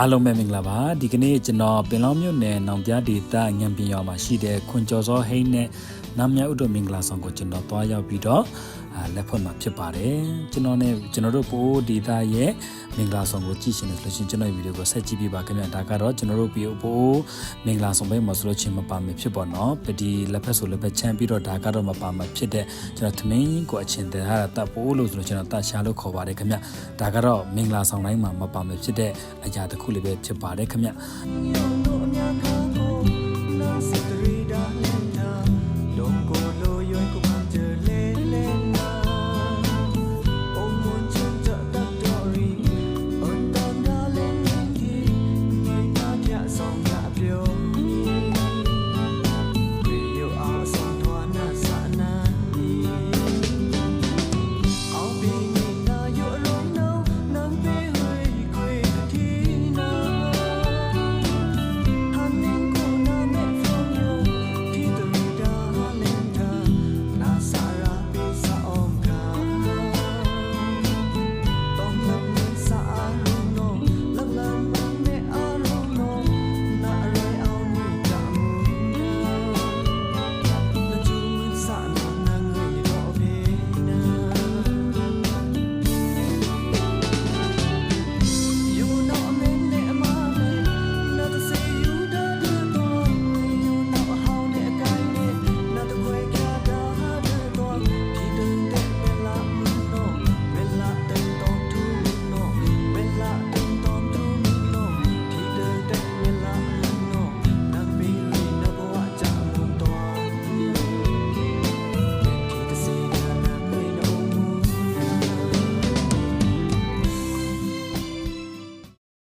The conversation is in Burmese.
အားလုံးပဲမင်္ဂလာပါဒီကနေ့ကျွန်တော်ပင်လောင်းမြို့နယ်နောင်ပြဒေသငံပြင်ရွာမှာရှိတဲ့ခွန်ကျော်စောဟိန်းနဲ့ နမ်မြဥဒ္ဓမင်္ဂလာဆောင်ကိုကျွန်တော်တွားရောက်ပြီးတော့အာလက်ဖွင့်မှာဖြစ်ပါတယ်ကျွန်တော်နဲ့ကျွန်တော်တို့ပိုးဒေသရဲ့မင်္ဂလာဆောင်ကိုကြည့်ရှင်လို့ဆိုရှင်ကျွန်တော်ဗီဒီယိုကိုဆက်ကြည့်ပြပါခင်ဗျာဒါကတော့ကျွန်တော်တို့ပြီးပိုးမင်္ဂလာဆောင်ပဲမှာဆိုလို့ချင်းမပါမယ်ဖြစ်ပေါ့နော်ပဒီလက်ဖက်ဆိုလက်ဖက်ချမ်းပြီးတော့ဒါကတော့မပါမှာဖြစ်တဲ့ကျွန်တော်သမင်းကိုအချင်းတဲ့ဟာတပ်ပိုးလို့ဆိုလို့ကျွန်တော်တတ်ရှာလို့ခေါ်ပါတယ်ခင်ဗျာဒါကတော့မင်္ဂလာဆောင်တိုင်းမှာမပါမယ်ဖြစ်တဲ့အရာတစ်ခုလေးပဲဖြစ်ပါတယ်ခင်ဗျာ